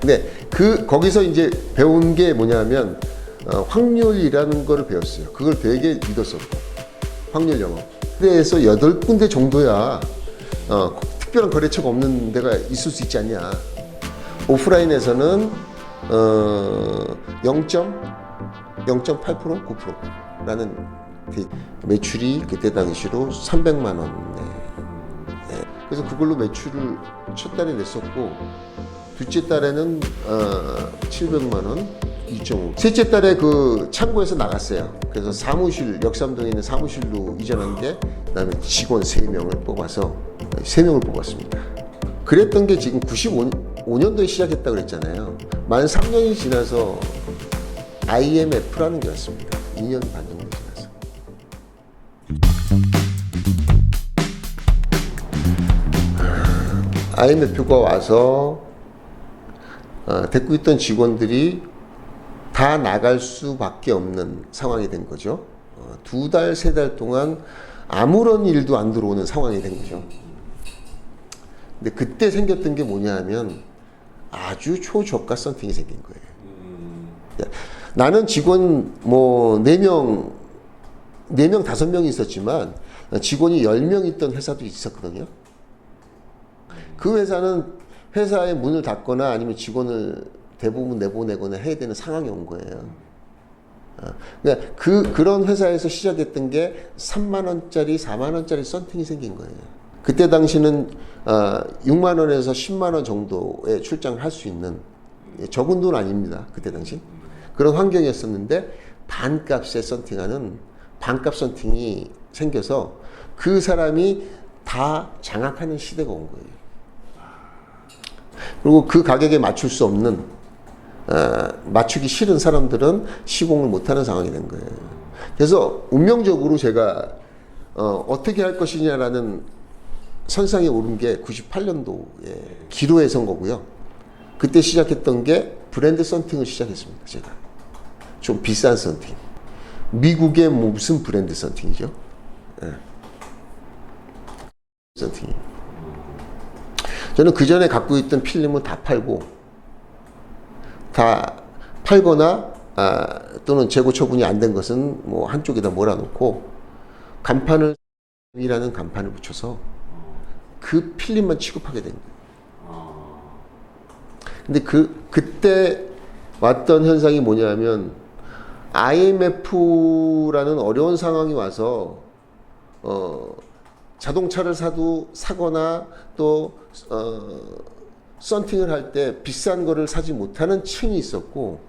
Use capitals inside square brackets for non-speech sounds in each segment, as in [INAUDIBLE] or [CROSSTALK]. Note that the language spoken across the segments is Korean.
근데 그 거기서 이제 배운 게 뭐냐면 어, 확률이라는 거를 배웠어요. 그걸 되게 믿었었고 확률 영업. 그래서 여덟 군데 정도야 어, 특별한 거래처가 없는 데가 있을 수 있지 않냐. 오프라인에서는 어, 0.0.8% 9%라는 매출이 그때 당시로 300만 원. 네. 그래서 그걸로 매출을 첫 달에 냈었고 둘째 달에는 어, 700만 원, 2.5. 셋째 달에 그 창고에서 나갔어요. 그래서 사무실 역삼동에 있는 사무실로 이전한 게 그다음에 직원 3명을 뽑아서 3명을 뽑았습니다. 그랬던 게 지금 95년도에 시작했다고 그랬잖아요. 만 3년이 지나서 IMF라는 게 왔습니다. 2년 반 정도 지나서. IMF가 와서 어, 데리고 있던 직원들이 다 나갈 수밖에 없는 상황이 된 거죠. 어, 두 달, 세 달 동안 아무런 일도 안 들어오는 상황이 된 거죠. 근데 그때 생겼던 게 뭐냐 하면 아주 초저가 썬팅이 생긴 거예요. 야, 나는 직원 뭐 4명, 4명, 5명이 있었지만 직원이 10명 있던 회사도 있었거든요. 그 회사는 회사의 문을 닫거나 아니면 직원을 대부분 내보내거나 해야 되는 상황이 온 거예요. 어, 그러니까 그 그런 회사에서 시작했던 게 3만 원짜리, 4만 원짜리 썬팅이 생긴 거예요. 그때 당시는 어, 6만 원에서 10만 원 정도의 출장을 할 수 있는 예, 적은 돈 아닙니다. 그때 당시 그런 환경이었었는데 반값에 썬팅하는 반값 썬팅이 생겨서 그 사람이 다 장악하는 시대가 온 거예요. 그리고 그 가격에 맞출 수 없는 어, 맞추기 싫은 사람들은 시공을 못하는 상황이 된 거예요. 그래서 운명적으로 제가 어, 어떻게 할 것이냐라는 선상에 오른 게 98년도에 기로에 선 거고요. 그때 시작했던 게 브랜드 썬팅을 시작했습니다. 제가 좀 비싼 썬팅. 미국의 무슨 브랜드 썬팅이죠? 예. 썬팅. 저는 그 전에 갖고 있던 필름은 다 팔고 다 팔거나 아, 또는 재고 처분이 안 된 것은 뭐 한쪽에다 몰아놓고 간판을 이라는 간판을 붙여서 그 필름만 취급하게 된 거예요. 근데 그 그때 왔던 현상이 뭐냐면 IMF라는 어려운 상황이 와서 어 자동차를 사도 사거나 또 어, 썬팅을 할 때 비싼 거를 사지 못하는 층이 있었고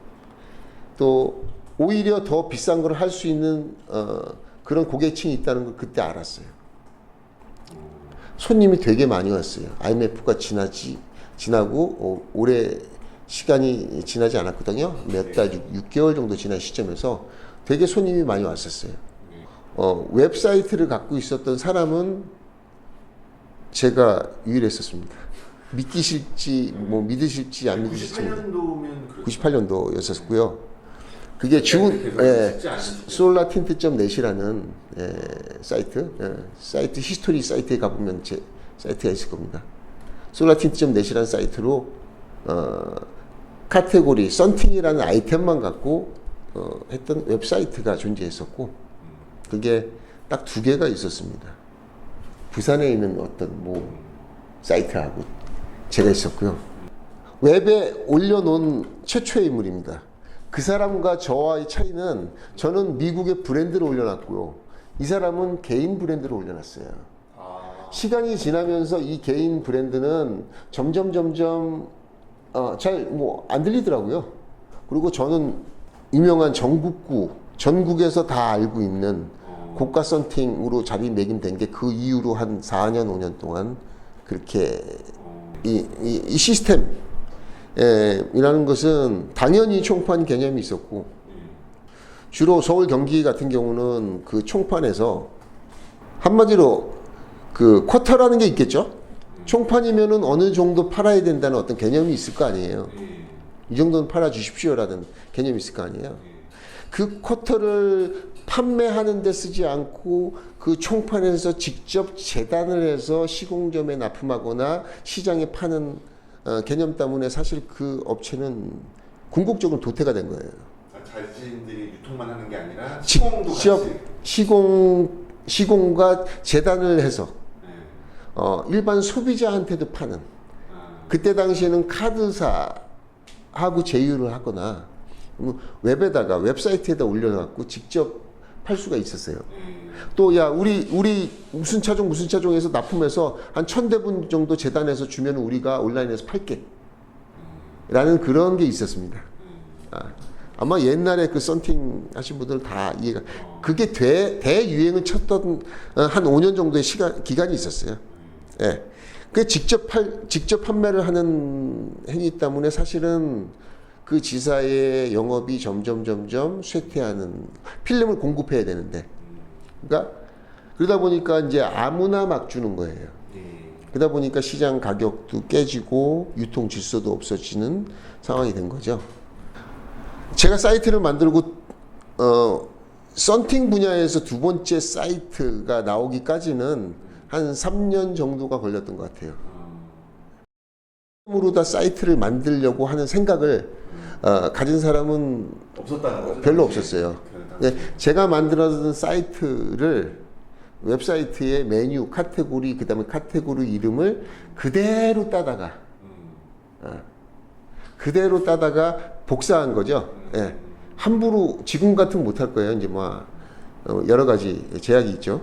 또 오히려 더 비싼 걸 할 수 있는 어, 그런 고객층이 있다는 걸 그때 알았어요. 손님이 되게 많이 왔어요. IMF가 지나지 지나고 어, 올해 시간이 지나지 않았거든요. 몇 달, 6, 개월 정도 지난 시점에서 되게 손님이 많이 왔었어요. 어, 웹사이트를 갖고 있었던 사람은 제가 유일했었습니다. 믿기실지 뭐 믿으실지 안 믿으실지 98년도면 98년도였었고요. 그게 중 예, 솔라 틴트.net이라는 예, 사이트 예, 사이트 히스토리 사이트에 가보면 제 사이트가 있을 겁니다. 솔라 틴트.net이라는 사이트로 어, 카테고리 썬팅이라는 아이템만 갖고 어, 했던 웹사이트가 존재했었고 그게 딱 두 개가 있었습니다. 부산에 있는 어떤 뭐 사이트하고 제가 있었고요. 웹에 올려놓은 최초의 인물입니다. 그 사람과 저와의 차이는 저는 미국의 브랜드를 올려놨고요. 이 사람은 개인 브랜드를 올려놨어요. 시간이 지나면서 이 개인 브랜드는 점점 점점 어, 잘뭐 안 들리더라고요. 그리고 저는 유명한 전국구 전국에서 다 알고 있는 고가 썬팅으로 자리매김된 게 그 이후로 한 4년 5년 동안 그렇게 이, 이, 이 시스템 에, 이라는 것은 당연히 총판 개념이 있었고 주로 서울 경기 같은 경우는 그 총판에서 한마디로 그 쿼터라는 게 있겠죠. 총판이면은 어느 정도 팔아야 된다는 어떤 개념이 있을 거 아니에요. 이 정도는 팔아 주십시오라는 개념이 있을 거 아니에요. 그 쿼터를 판매하는 데 쓰지 않고 그 총판에서 직접 재단을 해서 시공점에 납품하거나 시장에 파는 어, 개념 때문에 사실 그 업체는 궁극적으로 도태가 된 거예요. 아, 자신들이 유통만 하는 게 아니라 직- 시공도 직접 같이. 시공 시공과 재단을 해서 네. 어, 일반 소비자한테도 파는 아, 그때 당시에는 카드사하고 제휴를 하거나 뭐 웹에다가 웹사이트에다 올려놓고 직접 팔 수가 있었어요. 네. 또야 우리 우리 무슨 차종 무슨 차종에서 납품해서 한 천 대분 정도 재단해서 주면 우리가 온라인에서 팔게. 라는 그런 게 있었습니다. 아, 아마 옛날에 그 썬팅 하신 분들은 다 이해가 그게 대, 대유행을 쳤던 어, 한 5년 정도의 시간 기간이 있었어요. 예. 그 직접 팔 직접 판매를 하는 행위 때문에 사실은 그 지사의 영업이 점점 점점 쇠퇴하는 필름을 공급해야 되는데 그러니까 그러다 보니까 이제 아무나 막 주는 거예요. 네. 그러다 보니까 시장 가격도 깨지고 유통 질서도 없어지는 상황이 된 거죠. 제가 사이트를 만들고 어 썬팅 분야에서 두 번째 사이트가 나오기까지는 한 3년 정도가 걸렸던 것 같아요. 으로 다 사이트를 만들려고 하는 생각을 어, 가진 사람은 없었다는 거죠. 별로. 없었어요. 그 네. 제가 만들었던 사이트를 웹사이트의 메뉴, 카테고리, 그 다음에 카테고리 이름을 그대로 따다가, 어, 그대로 따다가 복사한 거죠. 예. 함부로 지금 같은 못할 거예요. 이제 뭐, 어, 여러 가지 제약이 있죠.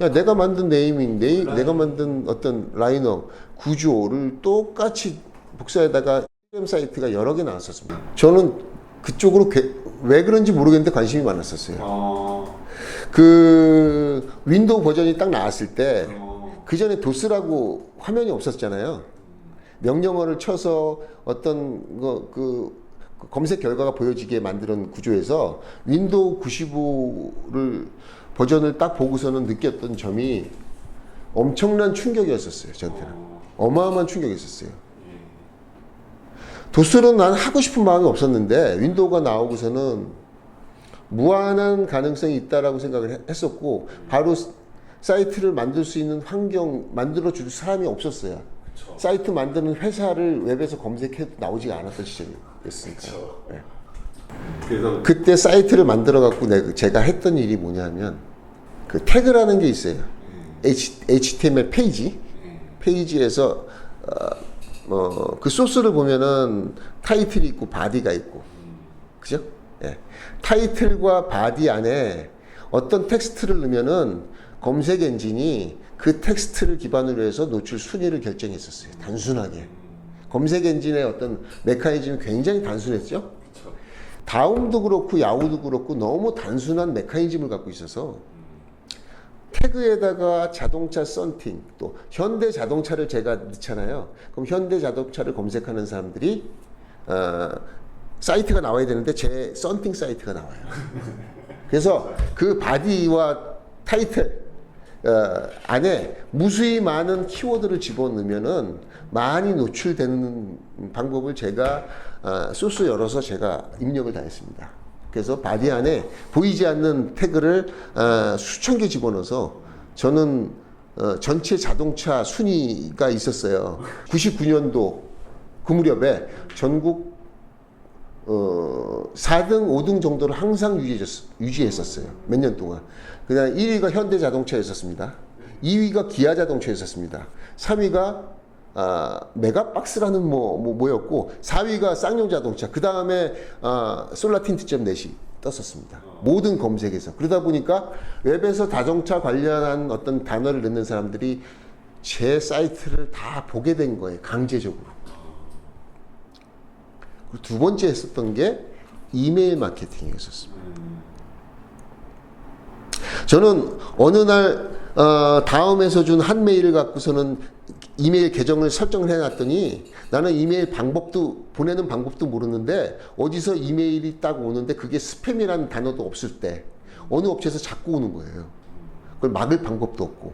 야, 내가 만든 네이밍, 네이, 내가 만든 어떤 라이너, 구조를 똑같이 복사에다가 CRM 사이트가 여러 개 나왔었습니다. 저는 그쪽으로 게- 왜 그런지 모르겠는데 관심이 많았었어요. 어, 그 윈도우 버전이 딱 나왔을 때 어, 그 전에 도스라고 화면이 없었잖아요. 명령어를 쳐서 어떤 거, 그, 그 검색 결과가 보여지게 만드는 구조에서 윈도우 95를 버전을 딱 보고서는 느꼈던 점이 엄청난 충격이었었어요. 저한테는 어, 어마어마한 충격이었어요. 예. 도스는 난 하고 싶은 마음이 없었는데 윈도우가 나오고서는 무한한 가능성이 있다라고 생각을 했- 했었고 바로 스- 사이트를 만들 수 있는 환경 만들어 줄 사람이 없었어요. 그쵸. 사이트 만드는 회사를 웹에서 검색해도 나오지가 않았던 시절이었으니까. 네. 그래서 그때 사이트를 만들어 갖고 내가 제가 했던 일이 뭐냐면 그 태그라는 게 있어요. H, HTML 페이지 페이지에서 어, 어, 그 소스를 보면은 타이틀이 있고 바디가 있고 그죠? 예. 타이틀과 바디 안에 어떤 텍스트를 넣으면은 검색 엔진이 그 텍스트를 기반으로 해서 노출 순위를 결정했었어요. 단순하게. 검색 엔진의 어떤 메커니즘이 굉장히 단순했죠. 다음도 그렇고 야후도 그렇고 너무 단순한 메커니즘을 갖고 있어서 태그에다가 자동차 썬팅 또 현대 자동차를 제가 넣잖아요. 그럼 현대 자동차를 검색하는 사람들이 어, 사이트가 나와야 되는데 제 썬팅 사이트가 나와요. 그래서 그 바디와 타이틀 어, 안에 무수히 많은 키워드를 집어넣으면은 많이 노출되는 방법을 제가 어, 소스 열어서 제가 입력을 다 했습니다. 그래서 바디 안에 보이지 않는 태그를 어, 수천 개 집어넣어서 저는 어, 전체 자동차 순위가 있었어요. 99년도 그 무렵에 전국 어, 4등, 5등 정도를 항상 유지했, 유지했었어요. 몇 년 동안. 그 다음 1위가 현대자동차였었습니다. 2위가 기아자동차였었습니다. 3위가 아, 메가박스라는 뭐, 뭐, 뭐 였고, 4위가 쌍용 자동차, 그 다음에 아, 솔라틴트.net이 떴었습니다. 모든 검색에서. 그러다 보니까 웹에서 자동차 관련한 어떤 단어를 넣는 사람들이 제 사이트를 다 보게 된 거예요. 강제적으로. 두 번째 했었던 게 이메일 마케팅이었었습니다. 저는 어느 날 어, 다음에서 준 한 메일을 갖고서는 이메일 계정을 설정을 해놨더니 나는 이메일 방법도 보내는 방법도 모르는데 어디서 이메일이 딱 오는데 그게 스팸이라는 단어도 없을 때 어느 업체에서 자꾸 오는 거예요. 그걸 막을 방법도 없고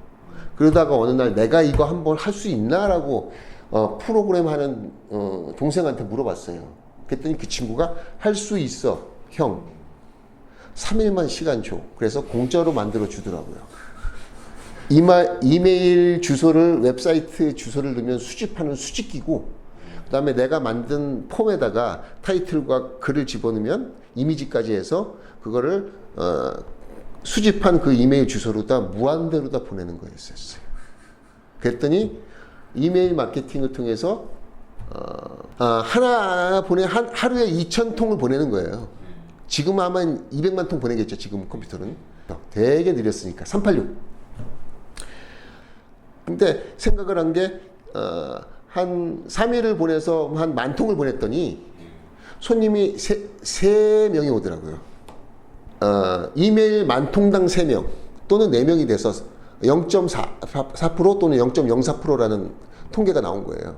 그러다가 어느 날 내가 이거 한번 할 수 있나라고 어, 프로그램 하는 어, 동생한테 물어봤어요. 그랬더니 그 친구가 할 수 있어 형 3일만 시간 줘. 그래서 공짜로 만들어 주더라고요. 이마, 이메일 주소를 웹사이트 주소를 넣으면 수집하는 수집기고 그 다음에 내가 만든 폼에다가 타이틀과 글을 집어넣으면 이미지까지 해서 그거를 어, 수집한 그 이메일 주소로다 무한대로 다 보내는 거였어요. 그랬더니 이메일 마케팅을 통해서 어, 아, 하나 보내 한, 하루에 2천 통을 보내는 거예요. 지금 아마 200만 통 보내겠죠. 지금 컴퓨터는 되게 느렸으니까 386. 근데 생각을 한 게 어, 한 3일을 보내서 한 만 통을 보냈더니 손님이 세, 세 명이 오더라고요. 어, 이메일 만 통당 3명 또는 4명이 돼서 0.4% 또는 0.04%라는 통계가 나온 거예요.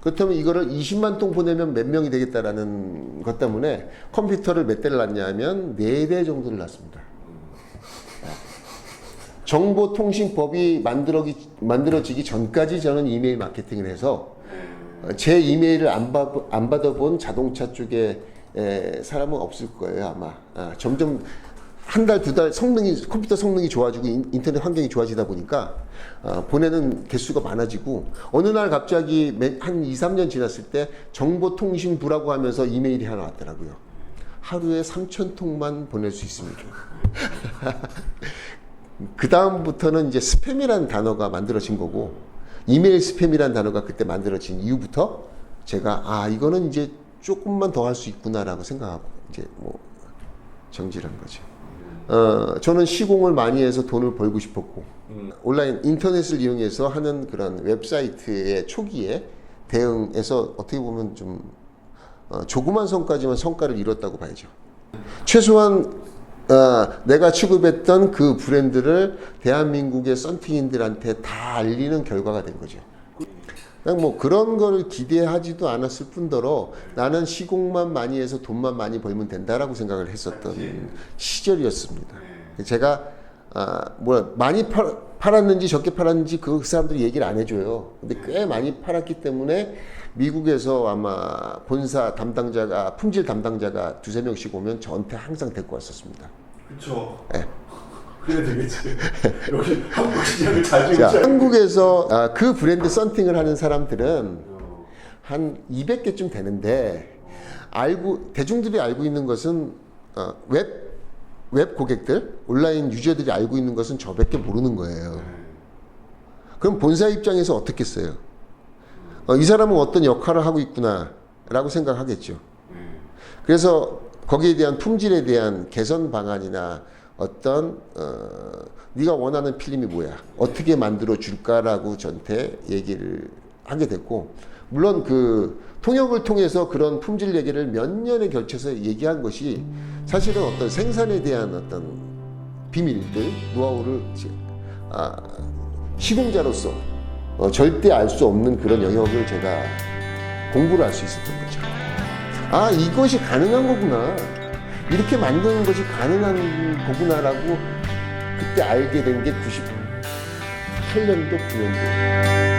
그렇다면 이거를 20만 통 보내면 몇 명이 되겠다라는 것 때문에 컴퓨터를 몇 대를 놨냐면 4대 정도를 놨습니다. 정보통신법이 만들어기, 만들어지기 전까지 저는 이메일 마케팅을 해서 어, 제 이메일을 안, 받, 안 받아본 자동차 쪽에 에, 사람은 없을 거예요 아마. 아, 점점 한 달 두 달 성능이 컴퓨터 성능이 좋아지고 인, 인터넷 환경이 좋아지다 보니까 어, 보내는 개수가 많아지고 어느 날 갑자기 매- 한 2, 3년 지났을 때 정보통신부라고 하면서 이메일이 하나 왔더라고요. 하루에 3천 통만 보낼 수 있습니다 [LAUGHS] 그 다음부터는 이제 스팸이라는 단어가 만들어진 거고 이메일 스팸이라는 단어가 그때 만들어진 이후부터 제가 아 이거는 이제 조금만 더 할 수 있구나라고 생각하고 이제 뭐 정지를 한 거죠. 어 저는 시공을 많이 해서 돈을 벌고 싶었고 온라인 인터넷을 이용해서 하는 그런 웹사이트의 초기에 대응해서 어떻게 보면 좀 어, 조그만 성과지만 성과를 이뤘다고 봐야죠. 최소한 어, 내가 취급했던 그 브랜드를 대한민국의 썬팅인들한테 다 알리는 결과가 된 거죠. 그냥 뭐 그런 거를 기대하지도 않았을 뿐더러 나는 시공만 많이 해서 돈만 많이 벌면 된다라고 생각을 했었던 시절이었습니다. 제가 아, 뭐 많이 팔, 팔았는지 적게 팔았는지 그 사람들이 얘기를 안 해줘요. 근데 꽤 많이 팔았기 때문에 미국에서 아마 본사 담당자가 품질 담당자가 두세 명씩 오면 저한테 항상 데리고 왔었습니다. 그쵸. 예. 그래 되겠지. [LAUGHS] 여기 한국 시장을 잘 자, 지금 한국에서 아, 그 브랜드 썬팅을 하는 사람들은 어, 한 200개쯤 되는데 알고 대중들이 알고 있는 것은 어, 웹, 웹 고객들, 온라인 유저들이 알고 있는 것은 저밖에 모르는 거예요. 그럼 본사 입장에서 어떻게 써요? 어, 이 사람은 어떤 역할을 하고 있구나라고 생각하겠죠. 그래서 거기에 대한 품질에 대한 개선 방안이나 어떤 어, 네가 원하는 필름이 뭐야? 어떻게 만들어 줄까라고 저한테 얘기를 하게 됐고 물론 그 통역을 통해서 그런 품질 얘기를 몇 년에 걸쳐서 얘기한 것이 사실은 어떤 생산에 대한 어떤 비밀들, 노하우를 지- 아, 시공자로서 어, 절대 알 수 없는 그런 영역을 제가 공부를 할 수 있었던 거죠. 아 이것이 가능한 거구나 이렇게 만드는 것이 가능한 거구나라고 그때 알게 된 게 98년도 9년도